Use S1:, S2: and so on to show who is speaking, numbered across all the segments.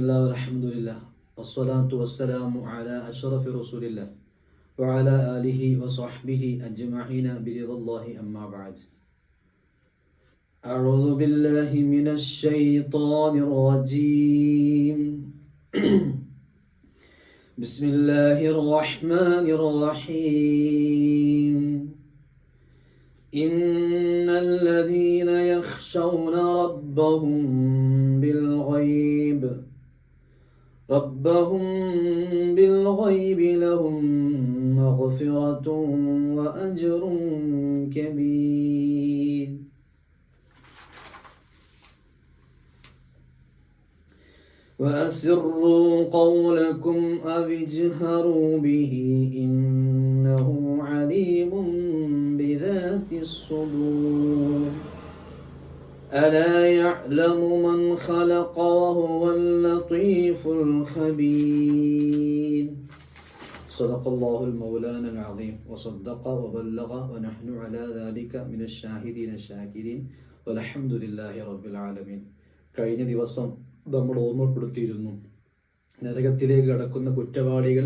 S1: الله والحمد لله والصلاة والسلام على أشرف رسول الله وعلى آله وصحبه أجمعين برضا الله أما بعد. أعوذ بالله من الشيطان الرجيم. بسم الله الرحمن الرحيم. إن الذين يخشون ربهم بالغيب ربهم بالغيب لهم مغفرة وأجر كبير. وأسروا قولكم أو اجهروا به إنه عليم بذات الصدور. ألا يعلم من خلق وهو اللطيف الخبير صدق الله المولانا العظيم وصدق وبلغ ونحن على ذلك من الشاهدين الشاكرين والحمد لله رب العالمين കഴിഞ്ഞ ദിവസം നമ്മൾ ഓർമ്മപ്പെടുത്തിയിരുന്നു നരകത്തിലേക്ക് കടക്കുന്ന കുറ്റവാളികൾ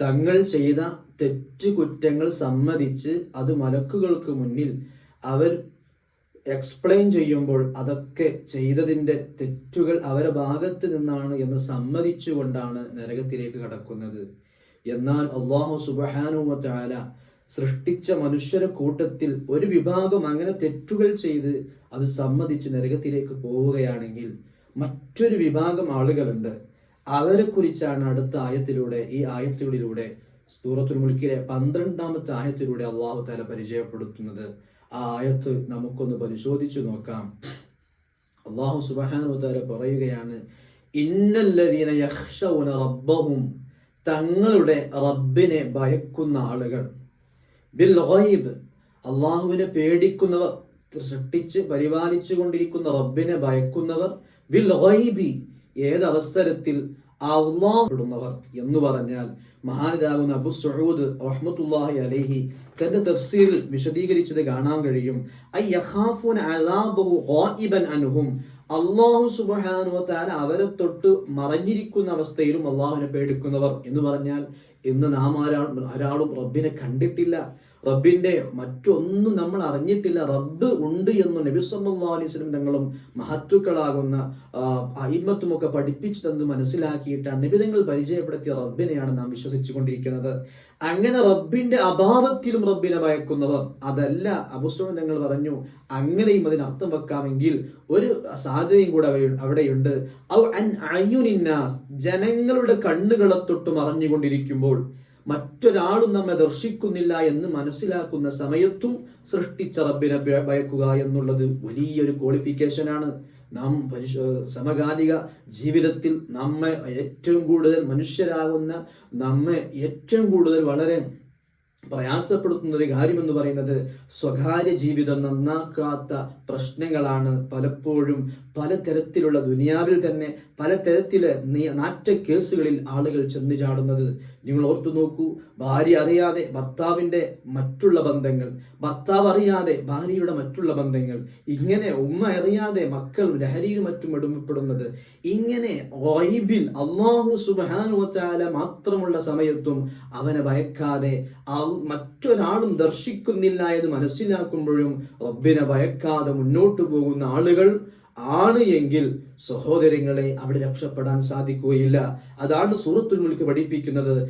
S1: തങ്ങൾ ചെയ്ത തെറ്റു കുറ്റങ്ങൾ സമ്മതിച്ച് അത് മലക്കുകൾക്ക് മുന്നിൽ അവർ എക്സ്പ്ലെയിൻ ചെയ്യുമ്പോൾ അതൊക്കെ ചെയ്തതിന്റെ തെറ്റുകൾ അവരുടെ ഭാഗത്ത് നിന്നാണ് എന്ന് സമ്മതിച്ചുകൊണ്ടാണ് നരകത്തിലേക്ക് കടക്കുന്നത്. എന്നാൽ അള്ളാഹു സുബഹാനുമത്താല സൃഷ്ടിച്ച മനുഷ്യര കൂട്ടത്തിൽ ഒരു വിഭാഗം അങ്ങനെ തെറ്റുകൾ ചെയ്ത് അത് സമ്മതിച്ച് നരകത്തിലേക്ക് പോവുകയാണെങ്കിൽ മറ്റൊരു വിഭാഗം ആളുകളുണ്ട്. അവരെ കുറിച്ചാണ് അടുത്ത ആയത്തിലൂടെ ഈ ആയത്തുകളിലൂടെ സൂറത്തുൽ മുൽക്കിലെ പന്ത്രണ്ടാമത്തെ ആയത്തിലൂടെ അള്ളാഹു താല പരിചയപ്പെടുത്തുന്നത്. ആ ആയത്ത് നമുക്കൊന്ന് പരിശോധിച്ചു നോക്കാം. അള്ളാഹു സുബാനുത്താര പറയുകയാണ് ഇന്നല്ലതീന യഹ്ഷൗന റബ്ബഹും തങ്ങളുടെ റബ്ബിനെ ഭയക്കുന്ന ആളുകൾ. ബിൽ ഗൈബ് അള്ളാഹുവിനെ പേടിക്കുന്നവർ സൃഷ്ടിച്ച് പരിപാലിച്ചു കൊണ്ടിരിക്കുന്ന റബ്ബിനെ ഭയക്കുന്നവർ ബിൽ ഗൈബി ഏതവസരത്തിൽ അള്ളാഹുടുന്നവർ എന്ന് പറഞ്ഞാൽ മഹാനരാകുന്ന അബു സഹൂദ് റഹ്മത്തുല്ലാഹി അലേഹി തന്റെ തഫ്സീൽ വിശദീകരിച്ചത് കാണാൻ കഴിയും. അൻഹും. അള്ളാഹു സുബാനു താല അവരെ തൊട്ട് മറഞ്ഞിരിക്കുന്ന അവസ്ഥയിലും അള്ളാഹുവിനെ പേടിക്കുന്നവർ എന്ന് പറഞ്ഞാൽ ഇന്ന് നാം ആരാ ഒരാളും റബ്ബിനെ കണ്ടിട്ടില്ല. റബ്ബിന്റെ മറ്റൊന്നും നമ്മൾ അറിഞ്ഞിട്ടില്ല. റബ്ബ് ഉണ്ട് എന്ന് നബി സല്ലാ അലൈഹി തങ്ങളും മഹത്വക്കളാകുന്ന അയിമത്തും ഒക്കെ പഠിപ്പിച്ചു തന്ന് മനസ്സിലാക്കിയിട്ടാണ് നബി തങ്ങൾ പരിചയപ്പെടുത്തിയ റബ്ബിനെയാണ് നാം വിശ്വസിച്ചു കൊണ്ടിരിക്കുന്നത് അങ്ങനെ റബ്ബിന്റെ അഭാവത്തിലും റബ്ബിനെ ഭയക്കുന്നവർ. അതല്ല അബുസ്വൻ തങ്ങൾ പറഞ്ഞു അങ്ങനെയും അതിന് അർത്ഥം വെക്കാമെങ്കിൽ ഒരു സാധ്യതയും കൂടെ അവിടെയുണ്ട്. ജനങ്ങളുടെ കണ്ണുകളെ തൊട്ട് മറഞ്ഞുകൊണ്ടിരിക്കുമ്പോൾ മറ്റൊരാളും നമ്മെ ദർശിക്കുന്നില്ല എന്ന് മനസ്സിലാക്കുന്ന സമയത്തും സൃഷ്ടിച്ച റബ്ബിനെ ഭയക്കുക എന്നുള്ളത് വലിയൊരു ക്വാളിഫിക്കേഷനാണ് നാം സമകാലിക ജീവിതത്തിൽ നമ്മെ ഏറ്റവും കൂടുതൽ മനുഷ്യരാകുന്ന നമ്മെ ഏറ്റവും കൂടുതൽ വളരെ പ്രയാസപ്പെടുത്തുന്ന ഒരു കാര്യമെന്ന് പറയുന്നത് സ്വകാര്യ ജീവിതം നന്നാക്കാത്ത പ്രശ്നങ്ങളാണ് പലപ്പോഴും പലതരത്തിലുള്ള ദുനിയാവിൽ തന്നെ പലതരത്തിലെ നാറ്റ കേസുകളിൽ ആളുകൾ ചെന്നു ചാടുന്നത് നിങ്ങൾ ഓർത്തു നോക്കൂ ഭാര്യ അറിയാതെ ഭർത്താവിന്റെ മറ്റുള്ള ബന്ധങ്ങൾ ഭർത്താവ് അറിയാതെ ഭാര്യയുടെ മറ്റുള്ള ബന്ധങ്ങൾ ഇങ്ങനെ ഉമ്മ അറിയാതെ മക്കൾ ലഹരിയിൽ മറ്റും ഇടുമ്പപ്പെടുന്നത് ഇങ്ങനെ വൈബിൽ അള്ളാഹു സുബാനുവത്താല മാത്രമുള്ള സമയത്തും അവനെ ഭയക്കാതെ മറ്റൊരാളും ദർശിക്കുന്നില്ല എന്ന് മനസ്സിലാക്കുമ്പോഴും റബ്ബിനെ ഭയക്കാതെ മുന്നോട്ട് പോകുന്ന ആളുകൾ ആണ് എങ്കിൽ സഹോദരങ്ങളെ അവിടെ രക്ഷപ്പെടാൻ സാധിക്കുകയില്ല. അതാണ് സൂറത്തുൽ പഠിപ്പിക്കുന്നത്.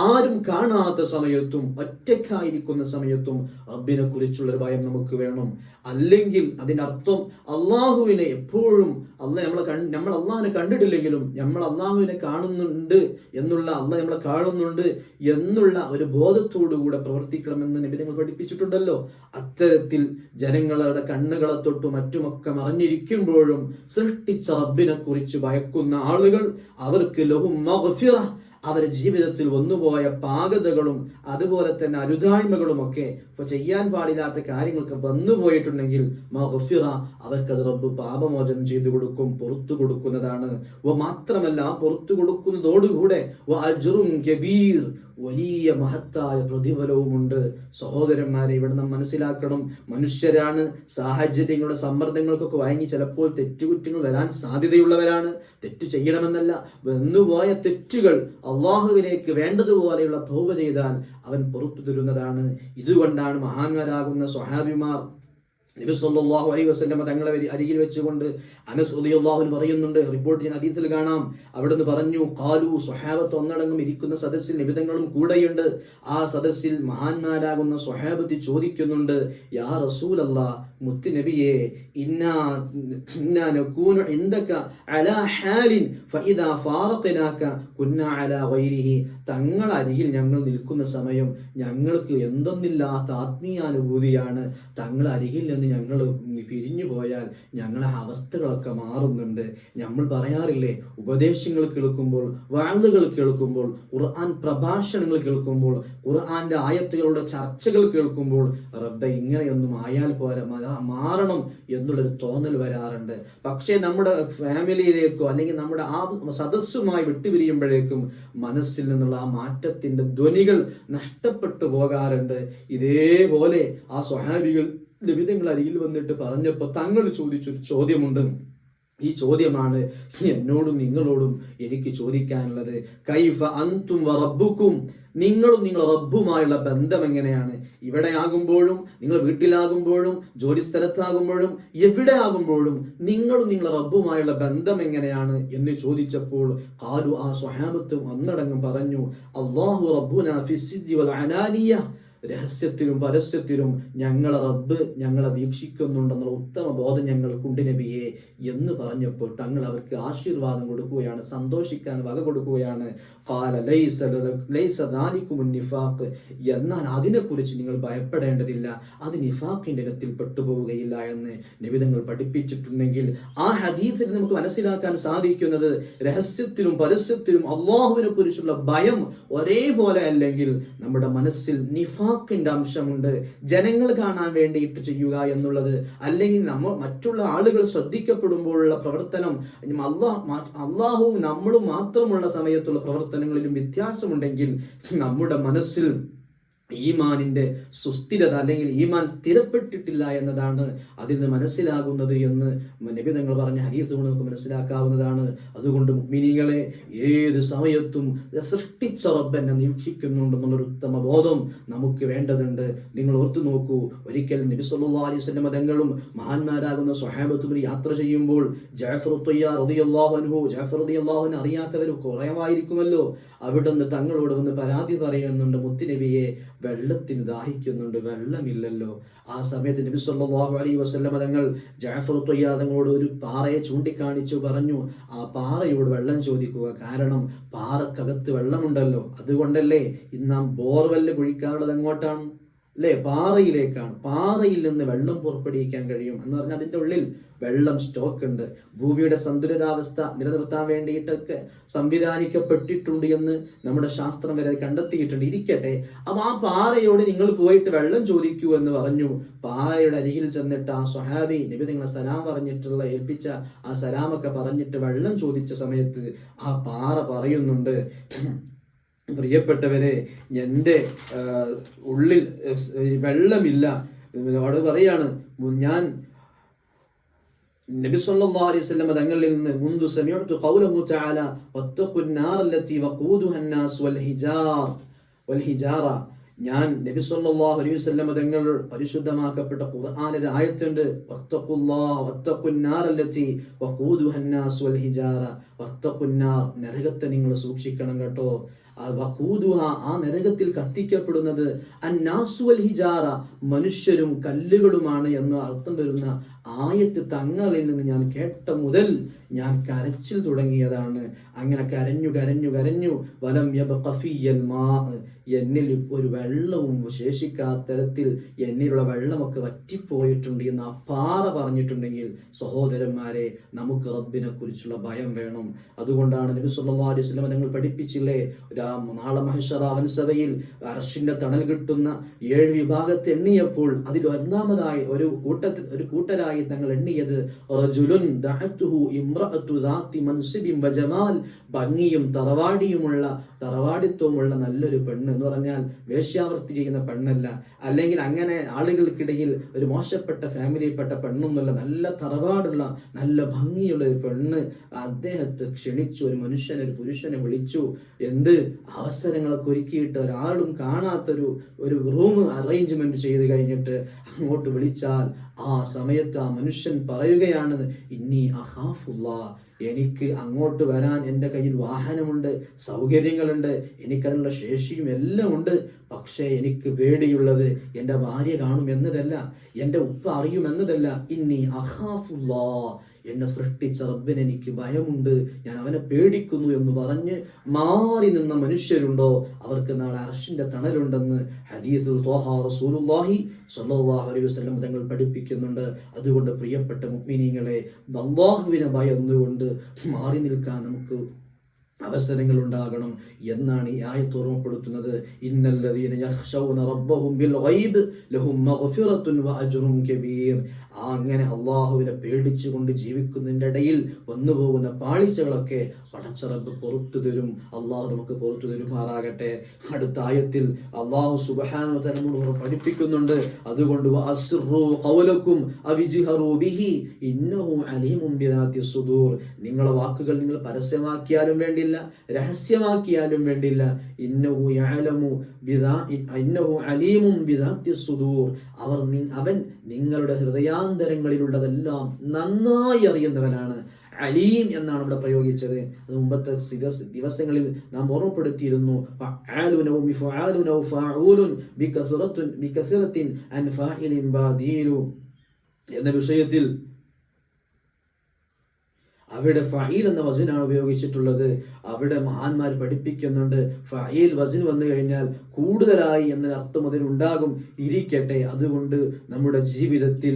S1: ആരും കാണാത്ത സമയത്തും ഒറ്റക്കായിരിക്കുന്ന സമയത്തും റബ്ബിനെ കുറിച്ചുള്ളൊരു ഭയം നമുക്ക് വേണം. അല്ലെങ്കിൽ അതിനർത്ഥം അള്ളാഹുവിനെ എപ്പോഴും അല്ല നമ്മളെ കണ്ട് നമ്മൾ അള്ളാഹിനെ കണ്ടിട്ടില്ലെങ്കിലും നമ്മൾ അള്ളാഹുവിനെ കാണുന്നുണ്ട് എന്നുള്ള അല്ല നമ്മളെ കാണുന്നുണ്ട് എന്നുള്ള ഒരു ബോധത്തോടു കൂടെ പ്രവർത്തിക്കണമെന്ന് നബി നിങ്ങൾ പഠിപ്പിച്ചിട്ടുണ്ടല്ലോ. അത്തരത്തിൽ ജനങ്ങളുടെ കണ്ണുകളെ തൊട്ട് മറ്റുമൊക്കെ മറിഞ്ഞിരിക്കുമ്പോഴും സൃഷ്ടിച്ച റബ്ബിനെ കുറിച്ച് ഭയക്കുന്ന ആളുകൾ അവർക്ക് ലഹും അവരുടെ ജീവിതത്തിൽ വന്നുപോയ പാകതകളും അതുപോലെ തന്നെ അരുതായ്മകളും ഒക്കെ ഇപ്പൊ ചെയ്യാൻ പാടില്ലാത്ത കാര്യങ്ങളൊക്കെ വന്നുപോയിട്ടുണ്ടെങ്കിൽ മഹഫിറ അവർക്കത് റബ്ബ് പാപമോചനം ചെയ്തു കൊടുക്കും പുറത്തു കൊടുക്കുന്നതാണ്. മാത്രമല്ല പുറത്തു കൊടുക്കുന്നതോടുകൂടെ കബീർ വലിയ മഹത്തായ പ്രതിഫലവുമുണ്ട്. സഹോദരന്മാരെ ഇവിടെ നാം മനസ്സിലാക്കണം മനുഷ്യരാണ് സാഹചര്യങ്ങളുടെ സമ്മർദ്ദങ്ങൾക്കൊക്കെ വഴങ്ങി ചിലപ്പോൾ തെറ്റുകുറ്റങ്ങൾ വരാൻ സാധ്യതയുള്ളവരാണ്. തെറ്റ് ചെയ്യണമെന്നല്ല വന്നുപോയ തെറ്റുകൾ അള്ളാഹുവിലേക്ക് വേണ്ടതുപോലെയുള്ള തോപ ചെയ്താൽ അവൻ പുറത്തു തരുന്നതാണ് ഇതുകൊണ്ടാണ് മഹാന്മാരാകുന്ന സ്വഹാബിമാർ നബി സല്ലല്ലാഹു അലൈഹി വസ്ലമ തങ്ങളെ അരികിൽ വെച്ചുകൊണ്ട് അനസ് റളിയല്ലാഹു പറയുന്നുണ്ട്. റിപ്പോർട്ട് ചെയ്യുന്ന ഹദീസിൽ കാണാം. അവിടുന്ന് പറഞ്ഞു കാലു സ്വഹാബത്ത് ഒന്നടങ്കം ഇരിക്കുന്ന സദസ്സിൽ നിബിതങ്ങളും കൂടെയുണ്ട്. ആ സദസ്സിൽ മഹാന്മാരാകുന്ന സ്വഹാബത്ത് ചോദിക്കുന്നുണ്ട് യാ റസൂലല്ലാ മുത്ത് നബിയെ ഇന്നാ ഇന്നാ നകൂനു ഇൻദക അലാ ഹാലിൻ ഫഇദാ ഫാറഖനാക കുന്നാ അലാ ഗൈരിഹി. തങ്ങൾ അരികിൽ ഞങ്ങൾ നിൽക്കുന്ന സമയം ഞങ്ങൾക്ക് എന്തൊന്നില്ലാത്ത ആത്മീയാനുഭൂതിയാണ്. തങ്ങൾ അരികിൽ നിന്ന് ഞങ്ങൾ പിരിഞ്ഞു പോയാൽ ഞങ്ങളെ അവസ്ഥകളൊക്കെ മാറുന്നുണ്ട്. നമ്മൾ പറയാറില്ലേ ഉപദേശങ്ങൾ കേൾക്കുമ്പോൾ വാഴുകൾ കേൾക്കുമ്പോൾ ഖുർആൻ പ്രഭാഷണങ്ങൾ കേൾക്കുമ്പോൾ ഖുർആന്റെ ആയത്തുകളുടെ ചർച്ചകൾ കേൾക്കുമ്പോൾ റബ്ബെ ഇങ്ങനെയൊന്നും ആയാൽ പോരാ മാറണം എന്നുള്ളൊരു തോന്നൽ വരാറുണ്ട്. പക്ഷേ നമ്മുടെ ഫാമിലിയിലേക്കോ അല്ലെങ്കിൽ നമ്മുടെ ആ സദസ്സുമായി വിട്ടുപിരിയുമ്പോഴേക്കും മനസ്സിൽ നിന്നുള്ള ആ മാറ്റത്തിന്റെ ധ്വനികൾ നഷ്ടപ്പെട്ടു പോകാറുണ്ട്. ഇതേപോലെ ആ സ്വഹാബികൾ ലഭിതങ്ങൾ അരികിൽ വന്നിട്ട് പറഞ്ഞപ്പോൾ തങ്ങൾ ചോദിച്ചൊരു ചോദ്യമുണ്ട്. ഈ ചോദ്യമാണ് എന്നോടും നിങ്ങളോടും എനിക്ക് ചോദിക്കാനുള്ളത്. കൈഫ അന്തും റബ്ബുക്കും. നിങ്ങളും നിങ്ങളുടെ റബ്ബുമായുള്ള ബന്ധം എങ്ങനെയാണ്? ഇവിടെ ആകുമ്പോഴും നിങ്ങൾ വീട്ടിലാകുമ്പോഴും ജോലി സ്ഥലത്താകുമ്പോഴും എവിടെ ആകുമ്പോഴും നിങ്ങളും നിങ്ങളുടെ റബ്ബുമായുള്ള ബന്ധം എങ്ങനെയാണ് എന്ന് ചോദിച്ചപ്പോൾ കാലു ആ സ്വഹാബത്തും അന്നടങ്ങും പറഞ്ഞു അള്ളാഹു റബ്ബുന ഫിസിദ്ദി വൽ അനാനിയ. രഹസ്യത്തിലും പരസ്യത്തിലും ഞങ്ങളെ റബ്ബ് ഞങ്ങളെ വീക്ഷിക്കുന്നുണ്ടെന്നുള്ള ഉത്തമ ബോധം ഞങ്ങൾക്കുണ്ട് നബിയെ എന്ന് പറഞ്ഞപ്പോൾ തങ്ങൾ അവർക്ക് ആശീർവാദം കൊടുക്കുകയാണ് സന്തോഷിക്കാൻ വക കൊടുക്കുകയാണ്. എന്നാൽ അതിനെക്കുറിച്ച് നിങ്ങൾ ഭയപ്പെടേണ്ടതില്ല. അത് നിഫാഖിന്റെ ഇനത്തിൽ പെട്ടുപോവുകയില്ല എന്ന് നിവിധങ്ങൾ പഠിപ്പിച്ചിട്ടുണ്ടെങ്കിൽ ആ ഹദീസിൽ നമുക്ക് മനസ്സിലാക്കാൻ സാധിക്കുന്നത് രഹസ്യത്തിലും പരസ്യത്തിലും അള്ളാഹുവിനെ കുറിച്ചുള്ള ഭയം ഒരേപോലെ അല്ലെങ്കിൽ നമ്മുടെ മനസ്സിൽ നിഫാഖിന്റെ അംശമുണ്ട്. ജനങ്ങൾ കാണാൻ വേണ്ടിയിട്ട് ചെയ്യുക എന്നുള്ളത് അല്ലെങ്കിൽ നമ്മൾ മറ്റുള്ള ആളുകൾ ശ്രദ്ധിക്കപ്പെടുമ്പോഴുള്ള പ്രവർത്തനം അള്ളാഹ് അള്ളാഹുവും നമ്മളും മാത്രമുള്ള സമയത്തുള്ള പ്രവർത്തനങ്ങളിലും വ്യത്യാസമുണ്ടെങ്കിൽ നമ്മുടെ മനസ്സിൽ ഈമാനിന്റെ സുസ്ഥിരത അല്ലെങ്കിൽ ഈമാൻ സ്ഥിരപ്പെട്ടിട്ടില്ല എന്നതാണ് അതിൽ നിന്ന് മനസ്സിലാകുന്നത് എന്ന് നബി തങ്ങൾ പറഞ്ഞ ഹരീസ് നമുക്ക് മനസ്സിലാക്കാവുന്നതാണ്. അതുകൊണ്ട് മുഗ്മിനികളെ ഏത് സമയത്തും സൃഷ്ടിച്ച റബ്ബനെ നിരീക്ഷിക്കുന്നുണ്ടെന്നുള്ളൊരു ഉത്തമ ബോധം നമുക്ക് വേണ്ടതുണ്ട്. നിങ്ങൾ ഓർത്തു നോക്കൂ ഒരിക്കൽ നബി സല്ലല്ലാഹു അലൈഹി വസല്ലം തങ്ങളും മഹാന്മാരാകുന്ന സ്വഹാബത്തും യാത്ര ചെയ്യുമ്പോൾ ജാഫർ അൻഹു ജാഫർ അൻഹു അറിയാത്തവർ കുറവായിരിക്കുമല്ലോ. അവിടുന്ന് തങ്ങളോട് വന്ന് പരാതി പറയുന്നുണ്ട് മുത്തുനബിയെ വെള്ളത്തിന് ദാഹിക്കുന്നുണ്ട്. വെള്ളമില്ലല്ലോ. ആ സമയത്ത് നബി സല്ലല്ലാഹു അലൈഹി വസല്ലം തങ്ങൾ ജാഫർ തൊയ്യാദങ്ങളോട് ഒരു പാറയെ ചൂണ്ടിക്കാണിച്ചു പറഞ്ഞു ആ പാറയോട് വെള്ളം ചോദിക്കുക. കാരണം പാറക്കകത്ത് വെള്ളമുണ്ടല്ലോ. അതുകൊണ്ടല്ലേ ഇന്ന് നാം ബോർവെല്ല് കുഴിക്കാനുള്ളത് എങ്ങോട്ടാണ്? അല്ലേ? പാറയിലേക്കാണ്. പാറയിൽ നിന്ന് വെള്ളം പുറപ്പെടുവിക്കാൻ കഴിയും. എന്ന് പറഞ്ഞാൽ അതിന്റെ ഉള്ളിൽ വെള്ളം സ്റ്റോക്ക് ഉണ്ട് ഭൂമിയുടെ സന്തുലിതാവസ്ഥ നിലനിർത്താൻ വേണ്ടിയിട്ടൊക്കെ സംവിധാനിക്കപ്പെട്ടിട്ടുണ്ട് എന്ന് നമ്മുടെ ശാസ്ത്രം വരെ കണ്ടെത്തിയിട്ടുണ്ട്. ഇരിക്കട്ടെ അപ്പൊ ആ പാറയോട് നിങ്ങൾ പോയിട്ട് വെള്ളം ചോദിക്കൂ എന്ന് പറഞ്ഞു. പാറയുടെ അരികിൽ ചെന്നിട്ട് ആ സ്വഹാബി നബി നിങ്ങളെ സലാം പറഞ്ഞിട്ടുള്ള ഏൽപ്പിച്ച ആ സലാമൊക്കെ പറഞ്ഞിട്ട് വെള്ളം ചോദിച്ച സമയത്ത് ആ പാറ പറയുന്നുണ്ട് പ്രിയപ്പെട്ടവരെ എന്റെ ഉള്ളിൽ വെള്ളമില്ല. അവിടെ പറയാണ് ഞാൻ നബി സല്ലല്ലാഹു അലൈഹി വസല്ലം തങ്ങളിൽ നിന്ന് മുൻദു സമിഅതു ഖൗലഹു തആല വത്തഖുൻ നാർ അല്ലതി വഖൂദുഹ അന്നാസ് വൽ ഹിജാർ. ഞാൻ നബി സല്ലല്ലാഹു അലൈഹി വസല്ലം തങ്ങൾ പരിശുദ്ധമാക്കപ്പെട്ട ഖുർആനിൽ ആയത്തുണ്ട്. വത്തഖുല്ലാഹ വത്തഖുൻ നാർ അല്ലതി വഖൂദുഹ അന്നാസ് വൽ ഹിജാറ. വത്തഖുൻ നരകത്തെ നിങ്ങൾ സൂക്ഷിക്കണം കേട്ടോ. വക്കൂതുഹ ആ നരകത്തിൽ കത്തിക്കപ്പെടുന്നത് അന്നാസുവൽ ഹിജാറ. മനുഷ്യരും കല്ലുകളുമാണ് എന്ന് അർത്ഥം വരുന്ന ആയത്ത് തങ്ങളിൽ നിന്ന് ഞാൻ കേട്ട മുതൽ ഞാൻ കരച്ചിൽ തുടങ്ങിയതാണ്. അങ്ങനെ കരഞ്ഞു കരഞ്ഞു കരഞ്ഞു. വലം യബ്ഖ ഫിയ്യൽ മാ എന്നിൽ ഒരു വെള്ളവും ശേഷിക്കാത്ത തരത്തിൽ എന്നിലുള്ള വെള്ളമൊക്കെ വറ്റിപ്പോയിട്ടുണ്ട് എന്ന് ആ പാറ പറഞ്ഞിട്ടുണ്ടെങ്കിൽ സഹോദരന്മാരെ നമുക്ക് റബ്ബിനെ കുറിച്ചുള്ള ഭയം വേണം. അതുകൊണ്ടാണ് നബി സല്ലല്ലാഹു അലൈഹി വസല്ലം നിങ്ങൾ പഠിപ്പിച്ചില്ലേ നാളെ മഹഷറ വൻസഭയിൽ അർഷിന്റെ തണൽ കിട്ടുന്ന ഏഴ് വിഭാഗത്തെ എണ്ണിയപ്പോൾ അതിൽ ഒന്നാമതായി ഒരു കൂട്ടത്തിൽ ഒരു കൂട്ടരായി തങ്ങൾ എണ്ണിയത്. റജുലുൻ ഭംഗിയും തറവാടിയുമുള്ള തറവാടിത്വമുള്ള നല്ലൊരു പെണ്ണ് എന്ന് പറഞ്ഞാൽ വേശ്യാവൃത്തി ചെയ്യുന്ന പെണ്ണല്ല. അല്ലെങ്കിൽ അങ്ങനെ ആളുകൾക്കിടയിൽ ഒരു മോശപ്പെട്ട ഫാമിലിയിൽപ്പെട്ട പെണ്ണൊന്നുമല്ല നല്ല തറവാടുള്ള നല്ല ഭംഗിയുള്ള ഒരു പെണ്ണ് അദ്ദേഹത്തെ ക്ഷണിച്ചു ഒരു മനുഷ്യനെ ഒരു പുരുഷനെ വിളിച്ചു. എന്ത്? അവസരങ്ങളൊക്കെ ഒരുക്കിയിട്ട് ഒരാളും കാണാത്തൊരു ഒരു റൂം അറേഞ്ച്മെന്റ് ചെയ്ത് കഴിഞ്ഞിട്ട് അങ്ങോട്ട് വിളിച്ചാൽ ആ സമയത്ത് ആ മനുഷ്യൻ പറയുകയാണ് ഇന്നി അഹാഫുള്ള എനിക്ക് അങ്ങോട്ട് വരാൻ എന്റെ കയ്യിൽ വാഹനമുണ്ട് സൗകര്യങ്ങളുണ്ട് എനിക്കതിനുള്ള ശേഷിയും എല്ലാം ഉണ്ട്. പക്ഷേ എനിക്ക് പേടിയുള്ളത് എന്റെ ഭാര്യ കാണും എന്നതല്ല എന്റെ ഉപ്പ അറിയുമെന്നതല്ല. ഇന്നി അഹാഫുല്ലാ എന്നെ സൃഷ്ടിച്ച റബ്ബിന് എനിക്ക് ഭയമുണ്ട്. ഞാൻ അവനെ പേടിക്കുന്നു എന്ന് പറഞ്ഞ് മാറി നിന്ന മനുഷ്യരുണ്ടോ? അവർക്ക് നാളെ അർഷിന്റെ തണലുണ്ടെന്ന് റസൂലുള്ളാഹി സ്വല്ലല്ലാഹു അലൈഹി വസല്ലം തങ്ങൾ പഠിപ്പിക്കുന്നുണ്ട്. അതുകൊണ്ട് പ്രിയപ്പെട്ട മുഅ്മിനീങ്ങളെ അല്ലാഹുവിനെ ഭയന്നുകൊണ്ട് മാറി നിൽക്കാൻ നമുക്ക് അവസരങ്ങൾ ഉണ്ടാകണം എന്നാണ് ഈ ആയത്ത് ഓർമ്മപ്പെടുത്തുന്നത്. ഇന്നല്ലദീന യഖ്ശൗന റബ്ബഹും ബിൽ ഗൈബ് ലഹും മഗ്ഫിറത്തുൻ വഅജ്റുൻ കബീർ. ആ അങ്ങനെ അള്ളാഹുവിനെ പേടിച്ചുകൊണ്ട് ജീവിക്കുന്നതിന്റെ ഇടയിൽ വന്നു പോകുന്ന പാളിച്ചകളൊക്കെ പടച്ചറബ് പുറത്തു തരും. അള്ളാഹു നമുക്ക് പുറത്തു തരുമാറാകട്ടെ. അടുത്ത ആയത്തിൽ അള്ളാഹു സുബഹാനു തലമുറ പഠിപ്പിക്കുന്നുണ്ട്. അതുകൊണ്ട് നിങ്ങളെ വാക്കുകൾ നിങ്ങൾ പരസ്യമാക്കിയാലും വേണ്ടില്ല രഹസ്യമാക്കിയാലും വേണ്ടില്ല. ഇന്നഹു ഇന്നഹു അവർ അവൻ നിങ്ങളുടെ ഹൃദയാന്തരങ്ങളിലുള്ളതെല്ലാം നന്നായി അറിയുന്നവനാണ് അലീം എന്നാണ് ഇവിടെ പ്രയോഗിച്ചത്. അത് മുമ്പത്തെ ദിവസങ്ങളിൽ നാം ഓർമ്മപ്പെടുത്തിയിരുന്നു. എന്ന വിഷയത്തിൽ അവിടെ ഫഈൽ എന്ന വസിനാണ് ഉപയോഗിച്ചിട്ടുള്ളത്. അവിടെ മഹാന്മാർ പഠിപ്പിക്കുന്നുണ്ട്. ഫഈൽ വസിൻ വന്നു കഴിഞ്ഞാൽ കൂടുതലായി എന്നൊരർത്ഥം അർത്ഥം അതിനുണ്ടാകും ഇരിക്കട്ടെ അതുകൊണ്ട് നമ്മുടെ ജീവിതത്തിൽ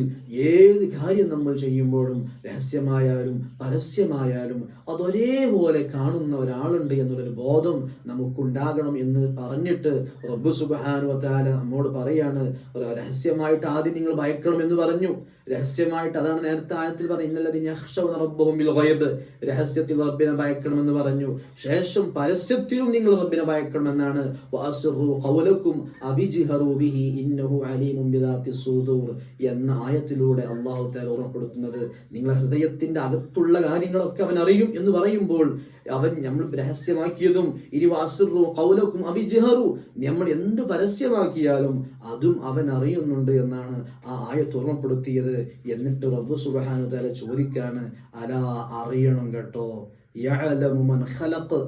S1: ഏത് കാര്യം നമ്മൾ ചെയ്യുമ്പോഴും രഹസ്യമായാലും പരസ്യമായാലും അതൊരേപോലെ കാണുന്ന ഒരാളുണ്ട് എന്നുള്ളൊരു ബോധം നമുക്കുണ്ടാകണം എന്ന് പറഞ്ഞിട്ട് റബ്ബു സുബാനുവത്താല നമ്മോട് പറയാണ് രഹസ്യമായിട്ട് ആദ്യം നിങ്ങൾ ഭയക്കണം എന്ന് പറഞ്ഞു. രഹസ്യമായിട്ട് അതാണ് നേരത്തെ ആയത്തിൽ പറയുന്നത് രഹസ്യത്തിൽ റബ്ബിനെ ഭയക്കണമെന്ന് പറഞ്ഞു. ശേഷം പരസ്യത്തിലും നിങ്ങൾ റബ്ബിനെ ഭയക്കണമെന്നാണ്. വാസിറു ഇന്നഹു എന്ന ആയത്തിലൂടെ അള്ളാഹു തആല ഓർമ്മപ്പെടുത്തുന്നത്. നിങ്ങളെ ഹൃദയത്തിന്റെ അകത്തുള്ള കാര്യങ്ങളൊക്കെ അവൻ അറിയും എന്ന് പറയുമ്പോൾ അവൻ നമ്മൾ രഹസ്യമാക്കിയതും ഇനി കൗലക്കും അവിജ്ഹറു നമ്മൾ എന്ത് പരസ്യമാക്കിയാലും അതും അവൻ അറിയുന്നുണ്ട് എന്നാണ് ആ ആയത്ത് ഓർമ്മപ്പെടുത്തിയത്. എന്നിട്ട് റബ്ബു സുബ്ഹാനഹു തആല ചോദിക്കാണ് അലാ അറിയണം കേട്ടോ? ഖലഖ്.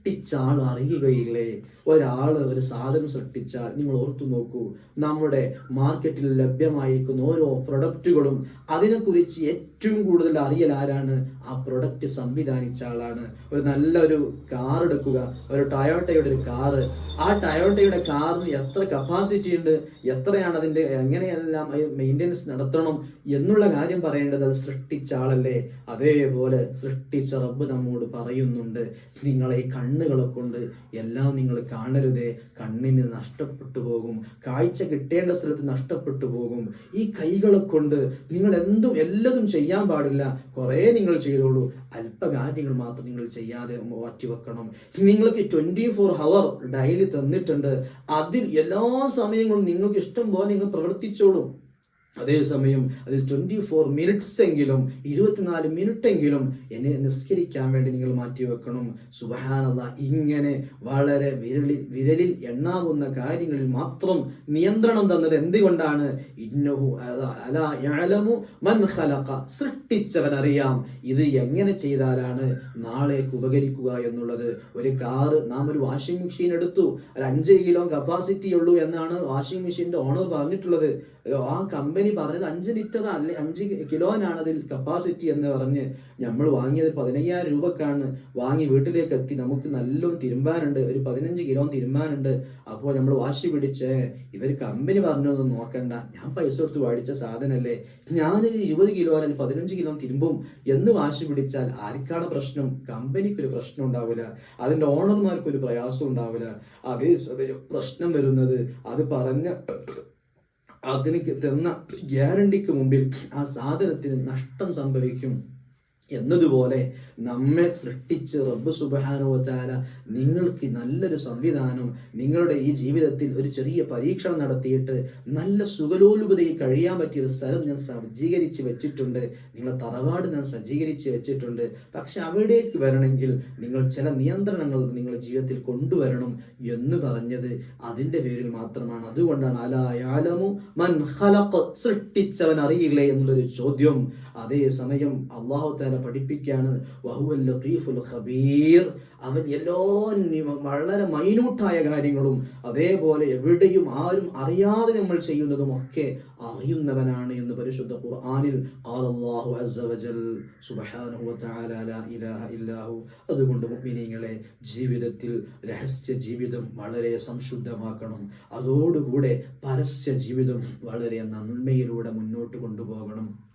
S1: സൃഷ്ടിച്ച ആൾ അറിയുകയില്ലേ? ഒരാൾ ഒരു സാധനം സൃഷ്ടിച്ചാൽ നിങ്ങൾ ഓർത്തു നോക്കൂ നമ്മുടെ മാർക്കറ്റിൽ ലഭ്യമായിരിക്കുന്ന ഓരോ പ്രൊഡക്റ്റുകളും അതിനെക്കുറിച്ച് ഏറ്റവും കൂടുതൽ അറിയൽ ആരാണ്? ആ പ്രൊഡക്റ്റ് സംവിധാനിച്ച ആളാണ്. ഒരു നല്ലൊരു കാർ എടുക്കുക ഒരു ടയോട്ടയുടെ ഒരു കാറ് ആ ടയോട്ടയുടെ കാറിന് എത്ര കപ്പാസിറ്റി ഉണ്ട്? എത്രയാണ് അതിന്റെ എങ്ങനെയെല്ലാം മെയിന്റെനൻസ് നടത്തണം എന്നുള്ള കാര്യം പറയേണ്ടത് അത് സൃഷ്ടിച്ച ആളല്ലേ? അതേപോലെ സൃഷ്ടിച്ച റബ്ബ് നമ്മോട് പറയുന്നുണ്ട് നിങ്ങളെ ഈ കണ്ണുകളെ കൊണ്ട് എല്ലാം നിങ്ങൾ കാണരുതേ. കണ്ണിന് നഷ്ടപ്പെട്ടു പോകും. കാഴ്ച കിട്ടേണ്ട സ്ഥലത്ത് നഷ്ടപ്പെട്ടു പോകും. ഈ കൈകളെ കൊണ്ട് നിങ്ങൾ എന്തും എല്ലതും ചെയ്യാൻ പാടില്ല. കുറേ നിങ്ങൾ ചെയ്തോളൂ. അല്പകാര്യങ്ങൾ മാത്രം നിങ്ങൾ ചെയ്യാതെ മാറ്റിവെക്കണം. നിങ്ങൾക്ക് ട്വന്റി ഫോർ ഹവർ ഡെയിലി തന്നിട്ടുണ്ട്. അതിൽ എല്ലാ സമയങ്ങളും നിങ്ങൾക്ക് ഇഷ്ടം പോലെ നിങ്ങൾ പ്രവർത്തിച്ചോളൂ. അതേസമയം അതിൽ ട്വന്റി ഫോർ മിനിറ്റ്സ് എങ്കിലും ഇരുപത്തിനാല് മിനിറ്റ് എങ്കിലും എന്നെ നിസ്കരിക്കാൻ വേണ്ടി നിങ്ങൾ മാറ്റി വെക്കണം. സുബഹാനല്ല ഇങ്ങനെ വളരെ വിരലിൽ വിരലിൽ എണ്ണാവുന്ന കാര്യങ്ങളിൽ മാത്രം നിയന്ത്രണം തന്നത് എന്തുകൊണ്ടാണ്? ഇന്നഹു അല- യഅലമു മൻ ഖലഖ. സൃഷ്ടിച്ചവൻ അറിയാം ഇത് എങ്ങനെ ചെയ്താലാണ് നാളേക്ക് ഉപകരിക്കുക എന്നുള്ളത്. ഒരു കാറ് നാം ഒരു വാഷിംഗ് മെഷീൻ എടുത്തു. ഒരു അഞ്ച് കിലോ കപ്പാസിറ്റി ഉള്ളൂ എന്നാണ് വാഷിംഗ് മെഷീന്റെ ഓണർ പറഞ്ഞിട്ടുള്ളത്. ആ കമ്പനി കമ്പനി പറഞ്ഞത് അഞ്ച് ലിറ്റർ അല്ലെ അഞ്ച് കിലോനാണ് അതിൽ കപ്പാസിറ്റി എന്ന് പറഞ്ഞ് നമ്മൾ വാങ്ങിയത് പതിനയ്യായിരം രൂപക്കാണ് വാങ്ങി വീട്ടിലേക്ക് എത്തി നമുക്ക് നല്ലോണം തിരുമ്പാനുണ്ട് ഒരു പതിനഞ്ച് കിലോ തിരുമ്പാനുണ്ട്. അപ്പോൾ നമ്മൾ വാശി പിടിച്ച് ഇവർ കമ്പനി പറഞ്ഞൊന്നും നോക്കണ്ട ഞാൻ പൈസ കൊടുത്ത് മേടിച്ച സാധനമല്ലേ ഞാൻ ഇരുപത് കിലോ അല്ലെങ്കിൽ പതിനഞ്ച് കിലോ തിരുമ്പും എന്ന് വാശി പിടിച്ചാൽ ആർക്കാണ് പ്രശ്നം? കമ്പനിക്കൊരു പ്രശ്നം ഉണ്ടാവില്ല അതിന്റെ ഓണർമാർക്ക് ഒരു പ്രയാസം ഉണ്ടാവില്ല. അതേ പ്രശ്നം വരുന്നത് അത് പറഞ്ഞ അതിന് തന്ന ഗ്യാരണ്ടിക്ക് മുമ്പിൽ ആ സാധനത്തിന് നഷ്ടം സംഭവിക്കും. എന്നതുപോലെ നമ്മെ സൃഷ്ടിച്ച് റബ്ബ് സുബാനുവത്താല നിങ്ങൾക്ക് നല്ലൊരു സംവിധാനം നിങ്ങളുടെ ഈ ജീവിതത്തിൽ ഒരു ചെറിയ പരീക്ഷണം നടത്തിയിട്ട് നല്ല സുഖലോലുപതയിൽ കഴിയാൻ പറ്റിയ ഒരു സ്ഥലം ഞാൻ സജ്ജീകരിച്ച് വെച്ചിട്ടുണ്ട്. നിങ്ങളെ തറവാട് ഞാൻ സജ്ജീകരിച്ച് വെച്ചിട്ടുണ്ട്. പക്ഷെ അവിടേക്ക് വരണമെങ്കിൽ നിങ്ങൾ ചില നിയന്ത്രണങ്ങൾ നിങ്ങളുടെ ജീവിതത്തിൽ കൊണ്ടുവരണം എന്ന് പറഞ്ഞത് അതിന്റെ പേരിൽ മാത്രമാണ്. അതുകൊണ്ടാണ് അലായാലമു മൻ ഹലക്ക് സൃഷ്ടിച്ചവൻ അറിയില്ലേ എന്നുള്ളൊരു ചോദ്യം. അതേ സമയം അള്ളാഹു താല പഠിപ്പിക്കുകയാണ് വഹുവൽ ഖബീർ. അവൻ എല്ലാ വളരെ മൈന്യൂട്ടായ കാര്യങ്ങളും അതേപോലെ എവിടെയും ആരും അറിയാതെ നമ്മൾ ചെയ്യുന്നതും ഒക്കെ അറിയുന്നവനാണ് എന്ന് പരിശുദ്ധ ഖുർആനിൽ ഇലാഹ അതുകൊണ്ട് മുഅ്മിനീങ്ങളെ ജീവിതത്തിൽ രഹസ്യ ജീവിതം വളരെ സംശുദ്ധമാക്കണം. അതോടുകൂടെ പരസ്യ ജീവിതം വളരെ നന്മയിലൂടെ മുന്നോട്ട് കൊണ്ടുപോകണം.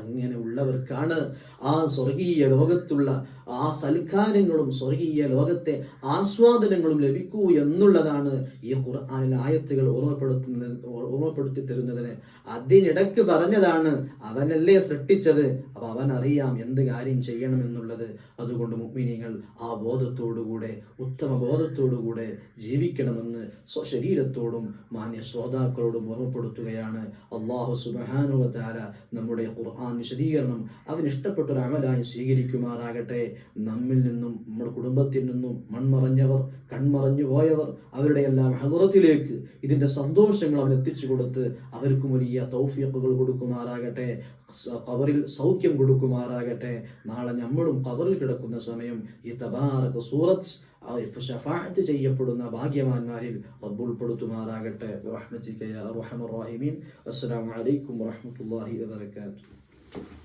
S1: അങ്ങനെ ഉള്ളവർക്കാണ് ആ സ്വർഗീയ ലോകത്തുള്ള ആ സൽക്കാരങ്ങളും സ്വർഗീയ ലോകത്തെ ആസ്വാദനങ്ങളും ലഭിക്കൂ എന്നുള്ളതാണ് ഈ ഖുർആനിലെ ആയത്തുകൾ ഓർമ്മപ്പെടുത്തുന്ന ഓർമ്മപ്പെടുത്തി തരുന്നതിന്. അതിനിടക്ക് പറഞ്ഞതാണ് അവനല്ലേ സൃഷ്ടിച്ചത് അപ്പൊ അവൻ അറിയാം എന്ത് കാര്യം ചെയ്യണം എന്നുള്ളത്. അതുകൊണ്ട് മുഗ്മിനികൾ ആ ബോധത്തോടുകൂടെ ഉത്തമ ബോധത്തോടുകൂടെ ജീവിക്കണമെന്ന് സ്വശരീരത്തോടും മാന്യ ശ്രോതാക്കളോടും ഓർമ്മപ്പെടുത്തുകയാണ്. അള്ളാഹു സുബാനുവാര നമ്മുടെ ഖുർആൻ വിശദീകരണം അവൻ ഇഷ്ടപ്പെട്ട ഒരു അമലായി സ്വീകരിക്കുമാറാകട്ടെ. നമ്മിൽ നിന്നും നമ്മുടെ കുടുംബത്തിൽ നിന്നും മൺമറഞ്ഞവർ കൺമറഞ്ഞു പോയവർ അവരുടെ എല്ലാം ഹദറത്തിലേക്ക് ഇതിന്റെ സന്തോഷങ്ങൾ അവൻ എത്തിച്ചു കൊടുത്ത് അവർക്കും വലിയ തൗഫീഖുകൾ കൊടുക്കുമാറാകട്ടെ. കവറിൽ സൗഖ്യം കൊടുക്കുമാറാകട്ടെ. നാളെ നമ്മളും ഖബറിൽ കിടക്കുന്ന സമയം ഈ തബാറക സൂറത്ത് ആ ഷഫാഅത്ത് ചെയ്യപ്പെടുന്ന ഭാഗ്യവാന്മാരിൽ റബ്ബ് ഉൾപ്പെടുത്തുമാറാകട്ടെ റഹ്മത്തിക യാ അർഹമർ റഹീമീൻ. അസ്സലാമു അലൈക്കും വറഹ്മത്തുള്ളാഹി വബറകാതുഹു. Thank you.